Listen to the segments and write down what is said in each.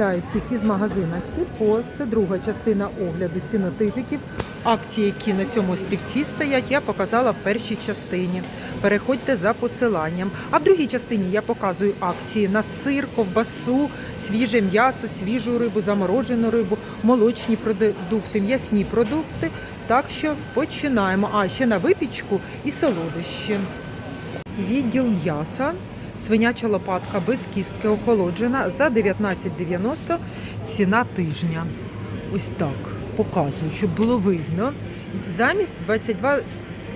Вітаю всіх із магазина Сільпо. Це друга частина огляду цінотижиків. Акції, які на цьому острівці стоять, я показала в першій частині. Переходьте за посиланням. А в другій частині я показую акції на сир, ковбасу, свіже м'ясо, свіжу рибу, заморожену рибу, молочні продукти, м'ясні продукти. Так що починаємо. А ще на випічку і солодощі. Відділ м'яса. Свиняча лопатка без кістки охолоджена за 19,90 ціна тижня. Ось так показую, щоб було видно. Замість 22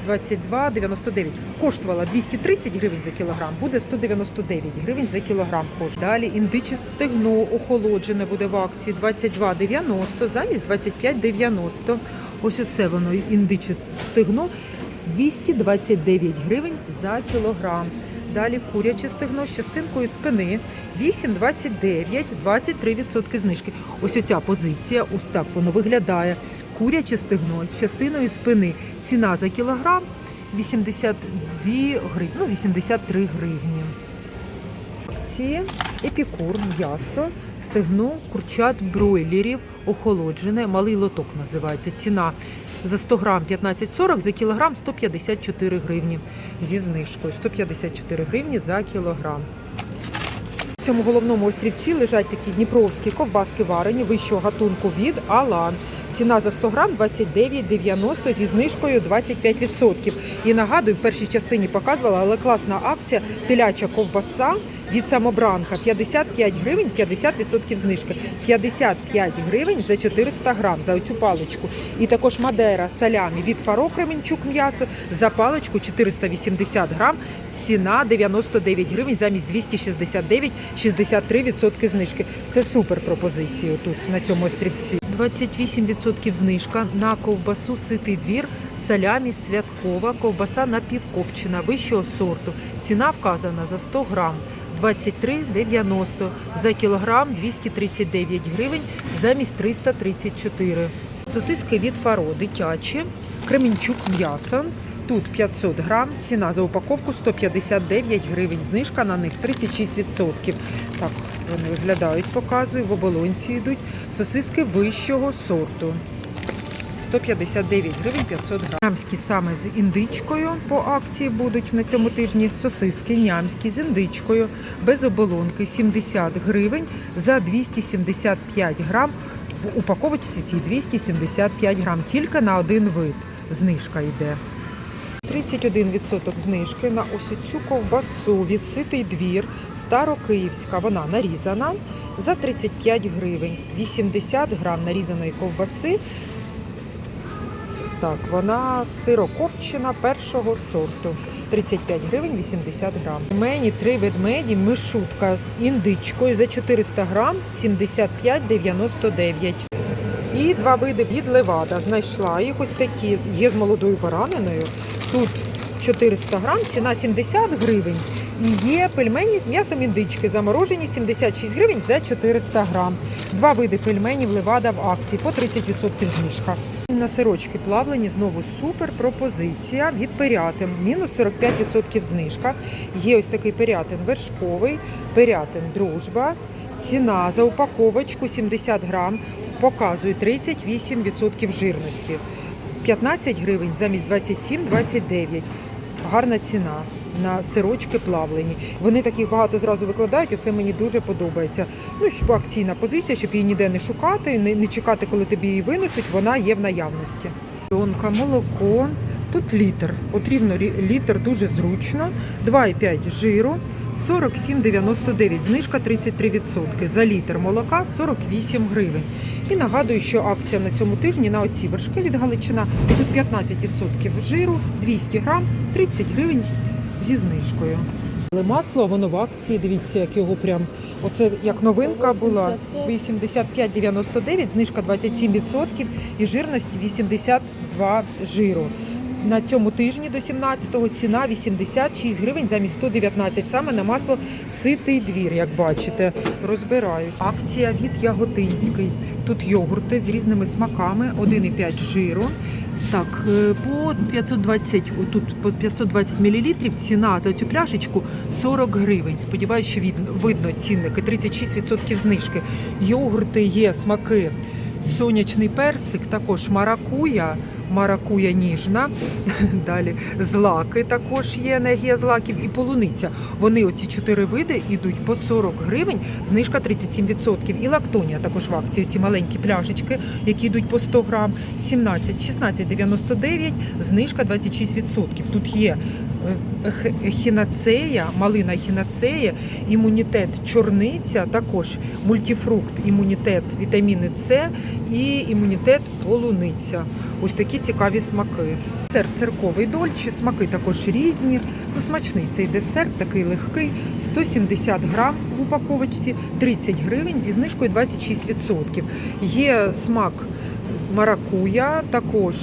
22,99. Коштувала 230 гривень за кілограм, буде 199 гривень за кілограм коштує. Далі індиче стегно охолоджене буде в акції 22,90 замість 25,90. Ось оце воно індиче стегно 229 гривень за кілограм. Далі куряче стегно з частинкою спини 8,29, 23% знижки. Ось оця позиція, ось так воно виглядає. Куряче стегно з частиною спини. Ціна за кілограм 82 гривні, ну 83 гривні. Акції епікур, м'ясо, стегно, курчат бройлерів, охолоджене, малий лоток називається. Ціна за 100 грам 15,40, за кілограм 154 гривні. Зі знижкою 154 гривні за кілограм. В цьому головному острівці лежать такі дніпровські ковбаски варені вищого гатунку від Алан. Ціна за 100 грам 29,90 зі знижкою 25%. І нагадую, в першій частині показувала, але класна акція теляча ковбаса від самобранка 55 гривень, 50% знижки. 55 гривень за 400 грам за оцю паличку. І також мадера салямі від Фаро Кременчук м'ясо за паличку 480 грам. Ціна 99 гривень замість 269, 63% знижки. Це супер пропозиція тут на цьому острівці. 28% знижка на ковбасу ситий двір, салямі святкова, ковбаса напівкопчена вищого сорту. Ціна вказана за 100 грам. 23,90 за кілограм 239 гривень замість 334. Сосиски від фаро дитячі, кремінчук м'ясо. Тут 500 грам, ціна за упаковку 159 гривень, знижка на них 36%. Так, вони виглядають, показую, в оболонці йдуть. Сосиски вищого сорту. 159 гривень 500 грам. Нямські саме з індичкою по акції будуть на цьому тижні. Сосиски нямські з індичкою, без оболонки 70 гривень за 275 грам. В упаковочці цій 275 грам, тільки на один вид знижка йде. 31% знижки на ось цю ковбасу від ситий двір старокиївська. Вона нарізана за 35 гривень. 80 грам нарізаної ковбаси. Так, вона сирокопчена першого сорту. 35 гривень 80 грам. Мені три ведмеді, мишутка з індичкою за 400 грам 75,99. І два види від левада. Знайшла їх ось такі. Є з молодою бараниною. Тут 400 грам, ціна 70 гривень. І є пельмені з м'ясом індички, заморожені 76 гривень за 400 грам. Два види пельменів левада в акції по 30% знижка. На сирочки плавлені знову супер пропозиція від перятин. Мінус 45% знижка. Є ось такий перятин вершковий, перятин дружба. Ціна за упаковочку 70 грам показує 38% жирності. 15 гривень замість 27-29. Гарна ціна на сирочки плавлені. Вони таких багато зразу викладають, оце мені дуже подобається. Ну, щоб акційна позиція, щоб її ніде не шукати, не, не чекати, коли тобі її винесуть, вона є в наявності. Тонка, молоко. Тут літр. Потрібно рі- літр дуже зручно. 2,5 жиру. 47,99, знижка 33%. За літр молока 48 гривень. І нагадую, що акція на цьому тижні на оці вершки від Галичина. Тут 15% жиру, 200 грам, 30 гривень зі знижкою. Але масло, воно в акції, дивіться, як його прям. Оце як новинка була 85,99, знижка 27% і жирність 82 жиру. на цьому тижні до 17-го ціна 86 гривень замість 119 саме на масло ситий двір, як бачите. Розбирають. Акція від Яготинський. Тут йогурти з різними смаками, 1,5 жиру. Так, е, по 520, тут по 520 мл ціна за цю пляшечку 40 гривень. Сподіваюся, що видно цінники, 36% знижки. Йогурти є смаки. Сонячний персик, також маракуя, маракуя ніжна. Далі злаки також є енергія злаків і полуниця. Вони оці чотири види йдуть по 40 гривень, знижка 37%. І лактонія також в акції. Ці маленькі пляшечки, які йдуть по 100 грам, 17, 16,99, знижка 26%. Тут є е, ехінацея, малина ехінацея, імунітет чорниця, також мультифрукт, імунітет вітаміни С і імунітет полуниця. Ось такі цікаві смаки. Десерт цирковий дольче, смаки також різні. Ну, смачний цей десерт, такий легкий, 170 грам в упаковочці, 30 гривень зі знижкою 26%. Є смак маракуя, також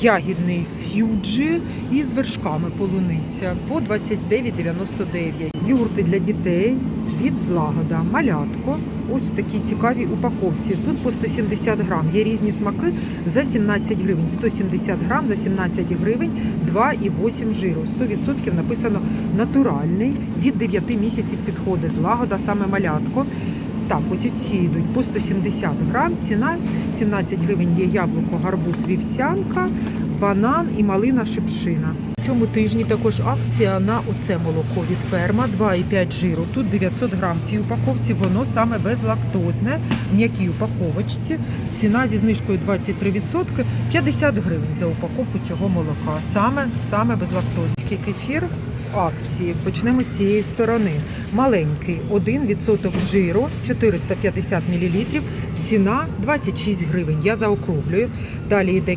ягідний ф'юджі і з вершками полуниця по 29,99. Йогурти для дітей від злагода, малятко. Ось такій цікавій упаковці. Тут по 170 грам. Є різні смаки за 17 гривень. 170 грам за 17 гривень, 2,8 жиру. 100% написано натуральний. Від 9 місяців підходить злагода, саме малятко. Так, ось ці йдуть по 170 грам. Ціна 17 гривень є яблуко, гарбуз, вівсянка, банан і малина шипшина. Цьому тижні також акція на оце молоко від ферма 2,5 жиру. Тут 900 грам цій упаковці, воно саме безлактозне, в м'якій упаковочці. Ціна зі знижкою 23%, 50 гривень за упаковку цього молока. Саме, саме безлактозний кефір акції. Почнемо з цієї сторони. Маленький 1% жиру, 450 мл, ціна 26 гривень. Я заокруглюю. Далі йде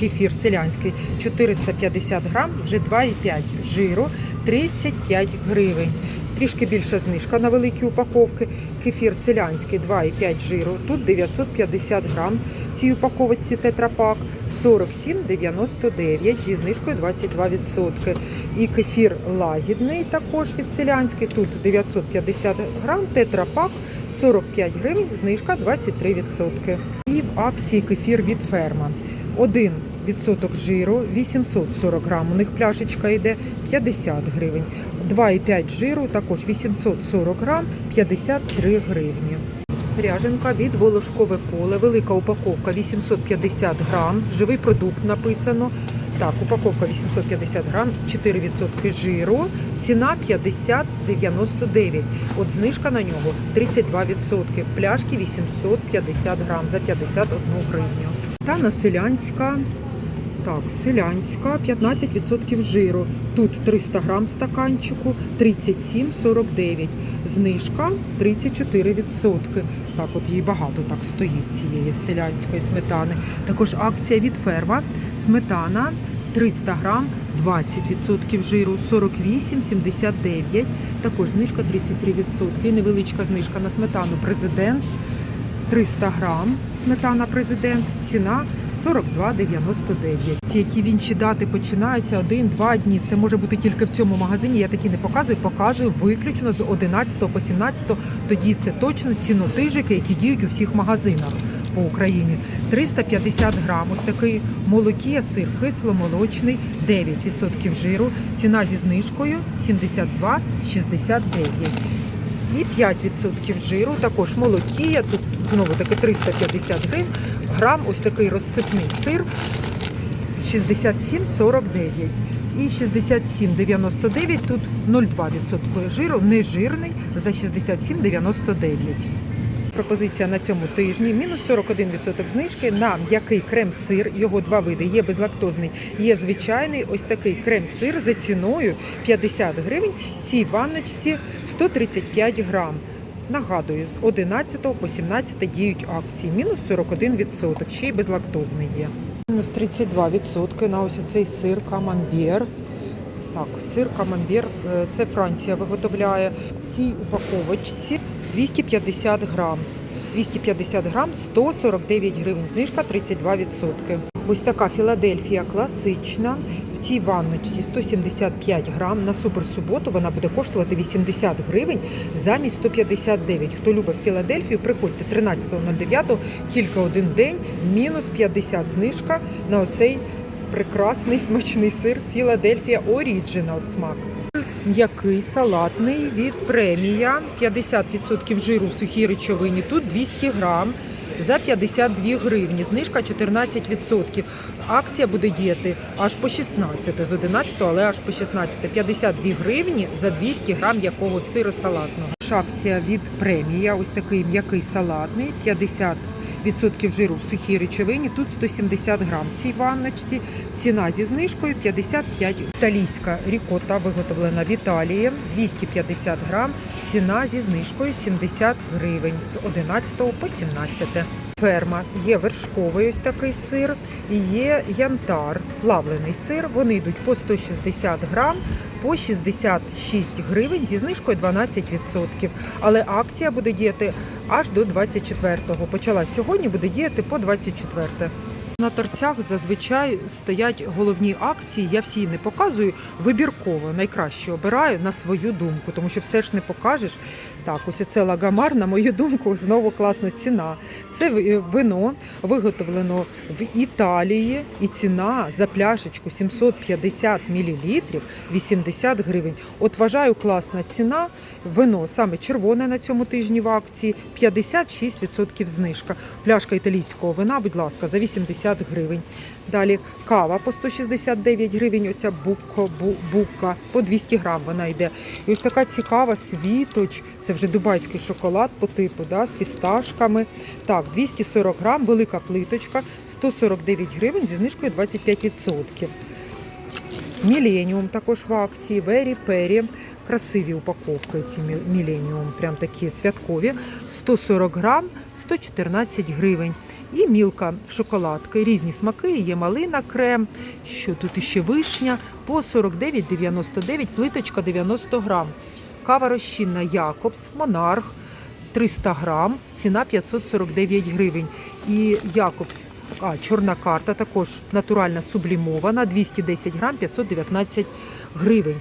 кефір селянський 450 грам, вже 2,5 жиру, 35 гривень. Трішки більша знижка на великі упаковки. Кефір селянський 2,5 жиру. Тут 950 грам. В цій упаковочці тетрапак 47,99 зі знижкою 22%. І кефір лагідний також від селянський. Тут 950 грам, тетрапак 45 гривень, знижка 23%. І в акції кефір від ферма. 1 відсоток жиру, 840 грам. У них пляшечка йде 50 гривень. 2,5 жиру, також 840 грам, 53 гривні. Ряженка від волошкове поле. Велика упаковка 850 грам. Живий продукт написано. Так, упаковка 850 грам, 4% жиру. Ціна 50,99. От знижка на нього 32%. Пляшки 850 грам за 51 гривню. Та на селянська. Так, селянська 15% жиру. Тут 300 грам в стаканчику, 37,49. Знижка 34%. Так, от їй багато так стоїть цієї селянської сметани. Також акція від ферма. Сметана 300 грам, 20% жиру, 48,79. Також знижка 33%. І невеличка знижка на сметану президент. 300 грам сметана президент, ціна 42,99. Ці які в дати починаються один-два дні. Це може бути тільки в цьому магазині. Я такі не показую, показую виключно з 11 по 17. Тоді це точно цінотижики, які діють у всіх магазинах по Україні. 350 грам. Ось такий молокія сир кисломолочний, 9% жиру. Ціна зі знижкою 72,69 і 5% жиру, також молокія, тут знову таки 350 гривень, грам, ось такий розсипний сир 67,49 і 67,99, тут 0,2% жиру, нежирний за 67,99. Пропозиція на цьому тижні мінус 41% знижки на м'який крем-сир. Його два види. Є безлактозний, є звичайний. Ось такий крем-сир за ціною 50 гривень. В цій ванночці 135 грам. Нагадую, з 11 по 17 діють акції. Мінус 41%. Ще й безлактозний є. Мінус 32% на ось цей сир камамбер. Так, сир камамбер, е, це Франція виготовляє. В цій упаковочці 250 грам. 250 грам 149 гривень, знижка 32%. Ось така Філадельфія класична. В цій ванночці 175 грам. На суперсуботу вона буде коштувати 80 гривень замість 159. Хто любить Філадельфію, приходьте 13.09, тільки один день, мінус 50 знижка на оцей прекрасний смачний сир Філадельфія Оріджинал смак. М'який салатний від премія. 50% жиру в сухій речовині. Тут 200 грам за 52 гривні. Знижка 14%. Акція буде діяти аж по 16, з 11, але аж по 16. 52 гривні за 200 грам м'якого сиру салатного. Акція від премія. Ось такий м'який салатний. 50 Відсотків жиру в сухій речовині. Тут 170 грам. Цій ванночці ціна зі знижкою 55. Італійська рікота виготовлена в Італії 250 грам. Ціна зі знижкою 70 гривень з 11 по 17. Ферма є вершковий ось такий сир і є янтар, плавлений сир. Вони йдуть по 160 грам, по 66 гривень зі знижкою 12%. Але акція буде діяти аж до 24-го. Почала сьогодні, буде діяти по 24 на торцях зазвичай стоять головні акції. Я всі не показую вибірково. Найкраще обираю на свою думку, тому що все ж не покажеш. Так, ось це лагамар, на мою думку, знову класна ціна. Це вино виготовлено в Італії, і ціна за пляшечку 750 мл 80 гривень. От вважаю класна ціна. Вино саме червоне на цьому тижні в акції 56% знижка. Пляшка італійського вина, будь ласка, за 80 гривень. Далі кава по 169 гривень. Оця букко, бу, букка по 200 грам вона йде. І ось така цікава світоч. Це вже дубайський шоколад по типу, да, з фісташками. Так, 240 грам, велика плиточка, 149 гривень зі знижкою 25%. Міленіум також в акції, Вері Пері. Красиві упаковки ці Міленіум, прям такі святкові. 140 грам, 114 гривень. І мілка шоколадки, різні смаки, є малина, крем, що тут іще вишня, по 49,99, плиточка 90 грам. Кава розчинна Якобс, Монарх, 300 грам, ціна 549 гривень. І Якобс, а, чорна карта, також натуральна сублімована, 210 грам, 519 гривень.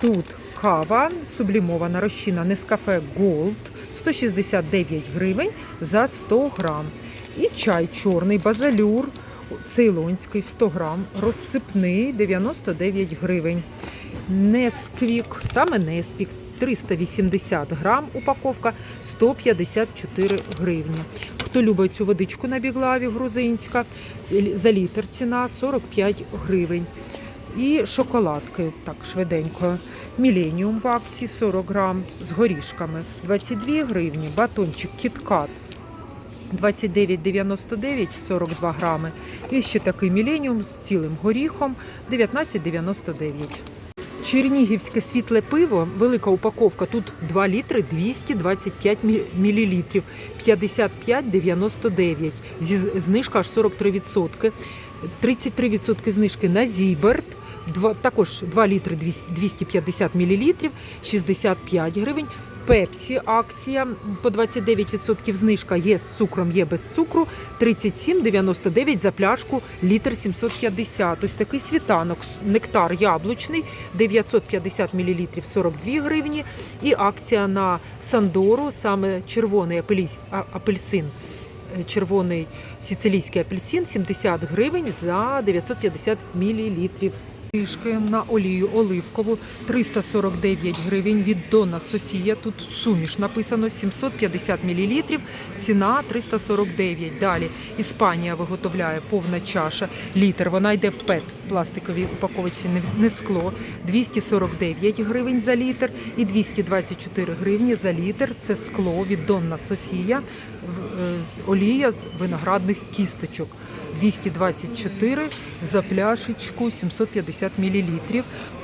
Тут кава сублімована, розчина Нескафе Gold, 169 гривень за 100 грам. І чай чорний базалюр, цейлонський 100 грам, розсипний 99 гривень. Несквік, саме Несквік, 380 грам упаковка 154 гривні. Хто любить цю водичку на біглаві грузинська, за літр ціна 45 гривень. І шоколадки, так швиденько. Міленіум в акції 40 грам з горішками 22 гривні. Батончик Кіткат 29,99 42 грами. І ще такий міленіум з цілим горіхом 19,99. Чернігівське світле пиво, велика упаковка, тут 2 літри 225 мілілітрів, 55,99, зі знижка аж 43%, 33% знижки на Зіберт, Два, також 2 літри 250 мілілітрів, 65 гривень. Пепсі акція по 29% знижка є з цукром, є без цукру. 37,99 за пляшку, літр 750. Ось такий світанок, нектар яблучний, 950 мл 42 гривні. І акція на Сандору, саме червоний апельс- апельсин. е, Червоний сицилійський апельсин 70 гривень за 950 мілілітрів. Трішки на олію оливкову 349 гривень від Дона Софія. Тут суміш написано 750 мл, ціна 349. Далі Іспанія виготовляє повна чаша, літр. Вона йде в ПЕТ в пластиковій упаковці, не скло. 249 гривень за літр і 224 гривні за літр. Це скло від Донна Софія. Олія з виноградних кісточок. 224 за пляшечку 750 мл.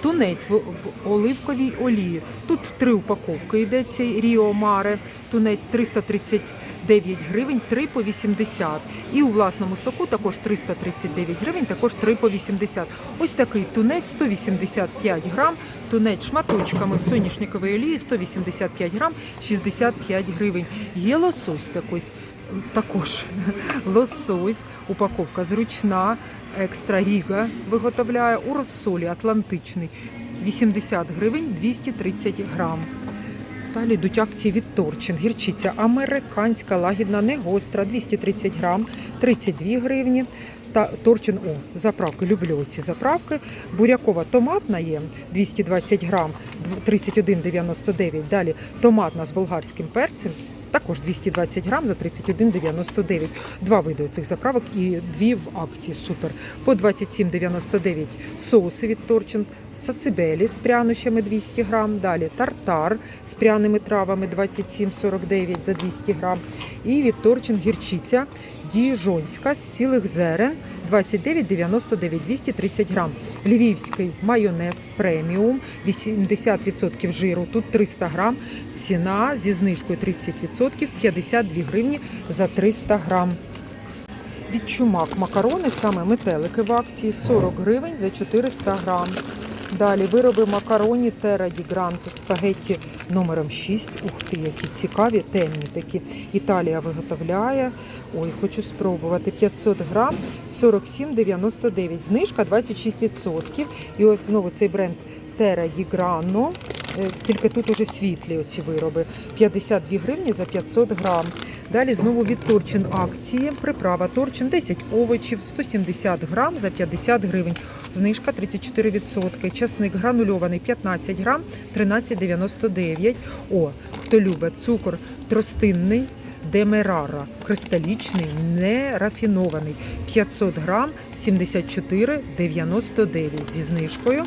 Тунець в, оливковій олії. Тут в три упаковки йде цей Ріо Маре. тунець 339 гривень, 3 по 80. І у власному соку також 339 гривень, також 3 по 80. Ось такий тунець 185 грам, тунець шматочками в соняшниковій олії 185 грам, 65 гривень. Є лосось такий, також лосось, упаковка зручна, екстра ріга виготовляє у розсолі атлантичний 80 гривень 230 грам. Далі йдуть акції від Торчин. Гірчиця американська, лагідна, не гостра, 230 грам, 32 гривні. Та Торчин, о, заправки, люблю ці заправки. Бурякова томатна є 220 грам, 31,99. Далі томатна з болгарським перцем. Також 220 грам за 31,99. Два види цих заправок і дві в акції. Супер. По 27,99 соуси від Торчин, сацибелі з прянощами 200 грам. Далі тартар з пряними травами 27,49 за 200 грам. І від Торчин гірчиця діжонська з цілих зерен 29,99 230 грам. Львівський майонез преміум 80% жиру. Тут 300 грам. Ціна зі знижкою 30% 52 гривні за 300 грам. Від чумак макарони, саме метелики в акції 40 гривень за 400 грам. Далі вироби макароні Terra di Grande спагетті номером 6. Ух ти, які цікаві, темні такі. Італія виготовляє. Ой, хочу спробувати. 500 грам 47,99. Знижка 26%. І ось знову цей бренд Terra di Grano. Е, Тільки тут уже світлі оці вироби. 52 гривні за 500 грам. Далі знову від Торчин акції. Приправа Торчин 10 овочів, 170 грам за 50 гривень. Знижка 34%. Часник гранульований 15 грам, 13,99. О, хто любить цукор тростинний. Демерара кристалічний, не рафінований 500 грам 74,99 зі знижкою.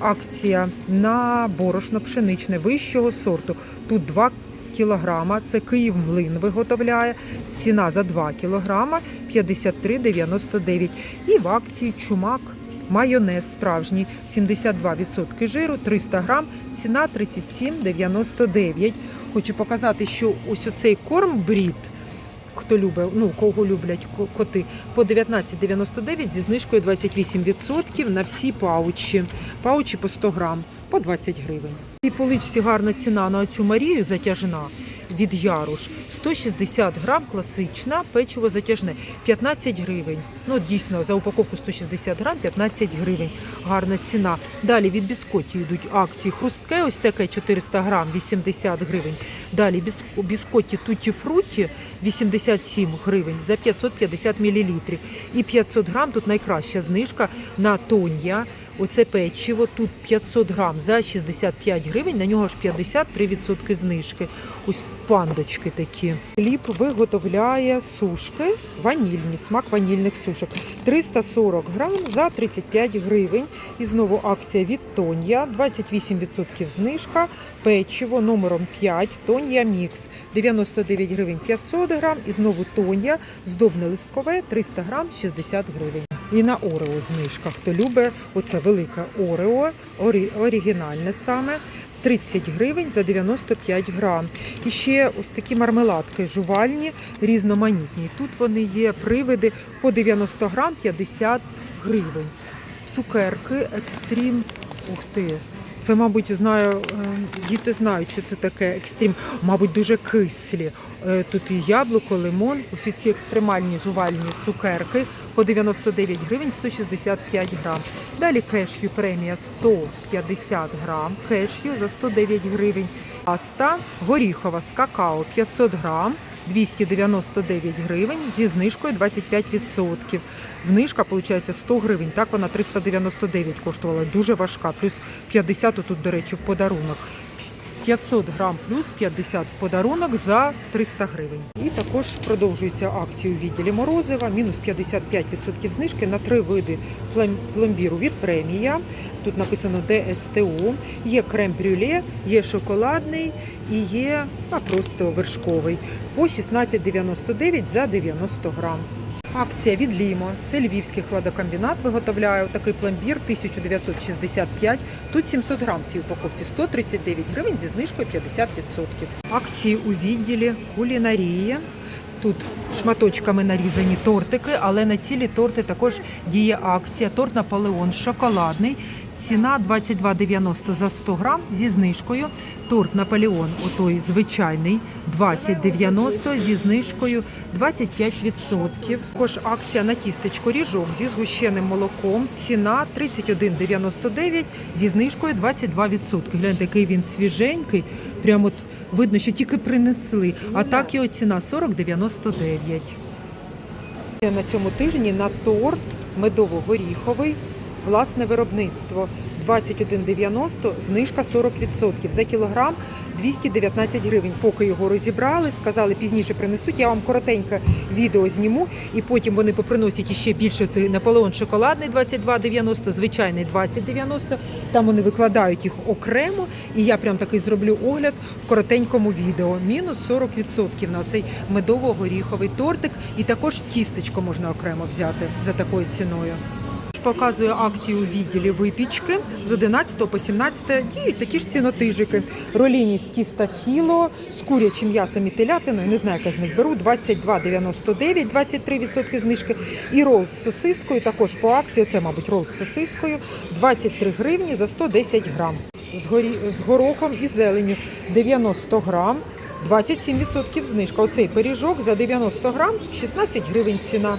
Акція на борошно пшеничне вищого сорту. Тут 2 кілограма. Це Київ млин виготовляє. Ціна за 2 кілограма 53,99. І в акції чумак. Майонез справжній 72% жиру, 300 грам, ціна 37,99. Хочу показати, що ось оцей корм брід, хто любить, ну кого люблять коти, по 19,99 зі знижкою 28% на всі паучі. Паучі по 100 грам, по 20 гривень. І поличці гарна ціна на цю Марію затяжна від Яруш. 160 грам класична, печиво затяжне, 15 гривень. Ну, дійсно, за упаковку 160 грам, 15 гривень. Гарна ціна. Далі від біскотів йдуть акції. Хрустке, ось таке 400 грам, 80 гривень. Далі біск- біскотті Туті Фруті 87 гривень за 550 мл. І 500 грам, тут найкраща знижка на Тонья. Оце печиво тут 500 грам за 65 гривень, на нього аж 53% знижки. Ось пандочки такі. Хліб виготовляє сушки, ванільні, смак ванільних сушок. 340 грам за 35 гривень. І знову акція від Тонья, 28% знижка, печиво номером 5, Тонья Мікс. 99 гривень 500 грам і знову Тонья, здобне листкове 300 грам 60 гривень. І на Орео знижка. Хто любить, оце велике Орео, орі, оригінальне саме. 30 гривень за 95 грам. І ще ось такі мармеладки жувальні, різноманітні. Тут вони є привиди по 90 грам 50 гривень. Цукерки, екстрім. Ух ти. Це, мабуть, знаю, е, діти знають, що це таке екстрім. Мабуть, дуже кислі. Е, Тут і яблуко, лимон, усі ці екстремальні жувальні цукерки по 99 гривень 165 грам. Далі кешю премія 150 грам, кешю за 109 гривень. Паста горіхова з какао 500 грам. 299 гривень зі знижкою 25%. Знижка, виходить, 100 гривень. Так вона 399 коштувала. Дуже важка. Плюс 50 тут, до речі, в подарунок. 500 грам плюс 50 в подарунок за 300 гривень. І також продовжується акція у відділі Морозива. Мінус 55% знижки на три види пломбіру від премія. Тут написано ДСТУ. Є крем-брюле, є шоколадний і є а, просто вершковий. По 16,99 за 90 грам. Акція від Лімо. Це львівський хладокомбінат виготовляє такий пломбір 1965. Тут 700 грам цій упаковці 139 гривень зі знижкою 50%. Акції у відділі кулінарії. Тут шматочками нарізані тортики, але на цілі торти також діє акція. Торт Наполеон шоколадний. Ціна 22,90 за 100 грам зі знижкою. Торт Наполеон, отой звичайний, 20,90 зі знижкою 25%. Також акція на тістечко ріжок зі згущеним молоком. Ціна 31,99 зі знижкою 22%. Гляньте, який він свіженький. Прямо от видно, що тільки принесли. А так його ціна 40,99. На цьому тижні на торт медово-горіховий власне виробництво 21,90, знижка 40%. За кілограм 219 гривень. Поки його розібрали, сказали, пізніше принесуть. Я вам коротеньке відео зніму, і потім вони поприносять іще більше. Цей Наполеон шоколадний 22,90, звичайний 20,90. Там вони викладають їх окремо, і я прям такий зроблю огляд в коротенькому відео. Мінус 40% на цей медово-горіховий тортик, і також тістечко можна окремо взяти за такою ціною. Показую акцію відділі випічки з 11 по 17 діють такі ж цінотижики. Роліні з кістафіло, з курячим м'ясом і телятиною, не знаю, яка з них беру, 22,99, 23% знижки. І рол з сосискою, також по акції, це, мабуть, рол з сосискою, 23 гривні за 110 грам. З, горі... з горохом і зеленю 90 грам, 27% знижка. Оцей пиріжок за 90 грам, 16 гривень ціна.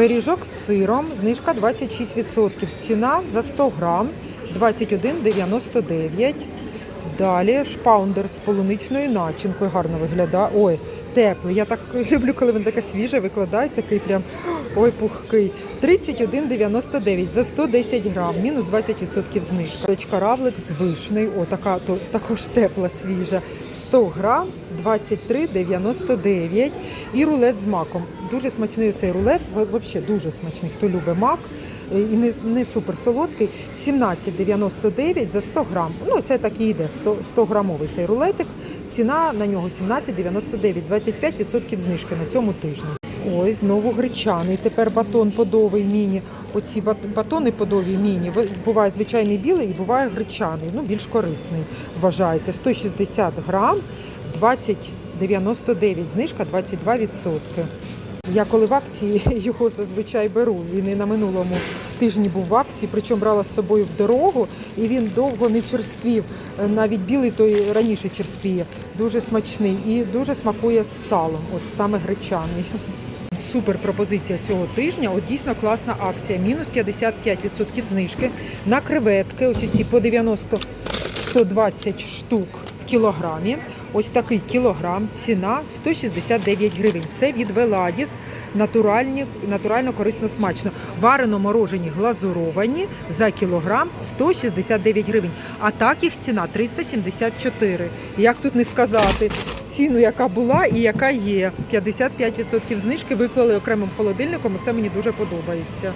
Пиріжок з сиром, знижка 26%. Ціна за 100 грам 21,99. Далі шпаундер з полуничною начинкою гарно виглядає. Ой, теплий. Я так люблю, коли він таке свіже викладають, такий прям ой, пухкий. 31,99 за 110 грам, мінус 20% знижка. Точка равлик з вишнею, о, така то, також тепла, свіжа. 100 грам, 23,99. І рулет з маком. Дуже смачний цей рулет, взагалі дуже смачний, хто любить мак. І не, не супер солодкий, 17,99 за 100 грам. Ну, це так і йде, 100, 100 грамовий цей рулетик. Ціна на нього 17,99, 25% знижки на цьому тижні. Ой, знову гречаний. Тепер батон подовий міні. Оці бат- батони подові міні. Буває звичайний білий і буває гречаний. Ну, більш корисний вважається. 160 грам, 20,99, знижка 22%. Я коли в акції його зазвичай беру. Він і на минулому тижні був в акції, причому брала з собою в дорогу, і він довго не черствів. Навіть білий той раніше черствіє. Дуже смачний і дуже смакує з салом. От саме гречаний. Супер пропозиція цього тижня. От дійсно класна акція. Мінус 55% знижки на креветки. Ось ці по 90 120 штук в кілограмі. Ось такий кілограм, ціна 169 гривень. Це від Веладіс, натурально корисно смачно. Варено морожені глазуровані за кілограм 169 гривень. А так їх ціна 374. Як тут не сказати? Ціну, яка була і яка є. 55% знижки виклали окремим холодильником. і Це мені дуже подобається.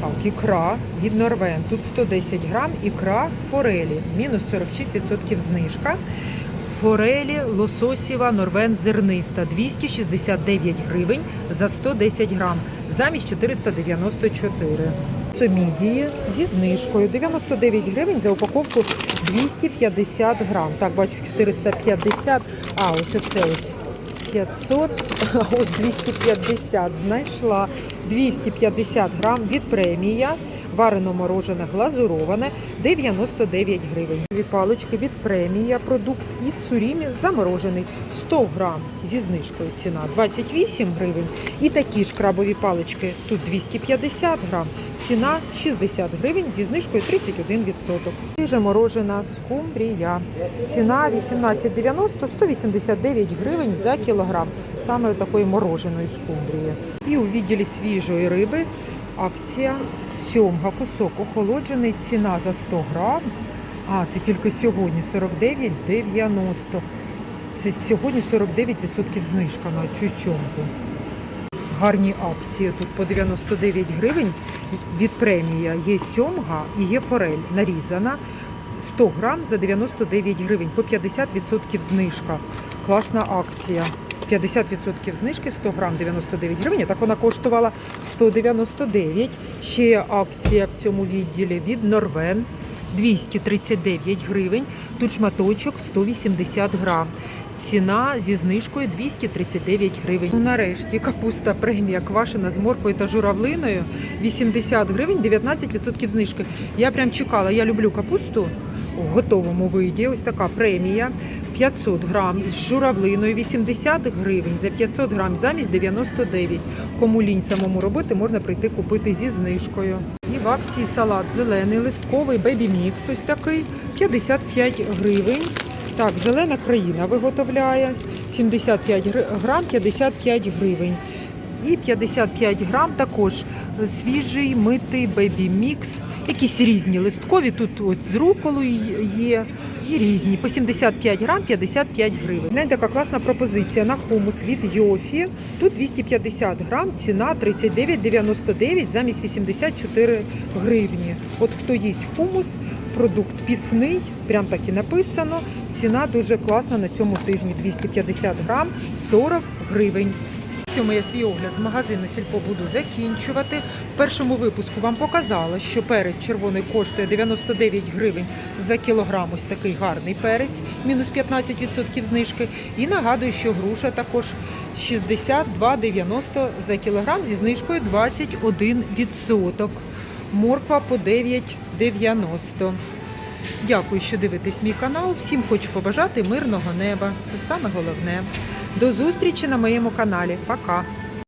Так, ікра від Норвен. Тут 110 грам, ікра форелі. Мінус 46% знижка. Форелі лососєва Норвен зерниста 269 гривень за 110 грам, замість 494. Це мідії зі знижкою 99 гривень за упаковку 250 грам. Так, бачу 450, а ось оце ось 500, а ось 250 знайшла. 250 грам від премія. Варено морожене глазуроване 99 гривень. Дві палички від премія. Продукт із сурімі заморожений 100 грам зі знижкою ціна 28 гривень. І такі ж крабові палички тут 250 грам. Ціна 60 гривень зі знижкою 31%. Свіже морожена скумбрія. Ціна 18,90 189 гривень за кілограм. Саме такої мороженої скумбрії. І у відділі свіжої риби акція сьомга кусок охолоджений. Ціна за 100 грам. А, це тільки сьогодні 49,90. Це сьогодні 49% знижка на цю сьомку. Гарні акції тут по 99 гривень від премія. Є сьомга і є форель нарізана. 100 грам за 99 гривень, по 50% знижка. Класна акція. 50% знижки 100 грам 99 гривень. Так вона коштувала 199. Ще акція в цьому відділі від Норвен 239 гривень. Тут шматочок 180 грам. Ціна зі знижкою 239 гривень. Ну, нарешті капуста премія квашена з морквою та журавлиною 80 гривень, 19% знижки. Я прям чекала, я люблю капусту в готовому виді. Ось така премія. 500 грам з журавлиною 80 гривень за 500 грам замість 99. Кому лінь самому робити, можна прийти купити зі знижкою. І в акції салат зелений листковий бебі мікс. Ось такий 55 гривень. Так, зелена країна виготовляє 75 гри- грам 55 гривень. І 55 грам також свіжий митий бебі мікс. Якісь різні листкові. Тут ось з руколою є. І різні. По 75 грам 55 гривень. Гляньте, яка класна пропозиція на хумус від Йофі. Тут 250 грам, ціна 39,99 замість 84 гривні. От хто їсть хумус, продукт пісний, прям так і написано. Ціна дуже класна на цьому тижні. 250 грам 40 гривень. Цьому я свій огляд з магазину Сільпо буду закінчувати. В першому випуску вам показала, що перець червоний коштує 99 гривень за кілограм. Ось такий гарний перець, мінус 15% знижки. І нагадую, що груша також 62,90 за кілограм зі знижкою 21%. Морква по 9,90. Дякую, що дивитесь мій канал. Всім хочу побажати мирного неба. Це саме головне. До зустрічі на моєму каналі. Пока!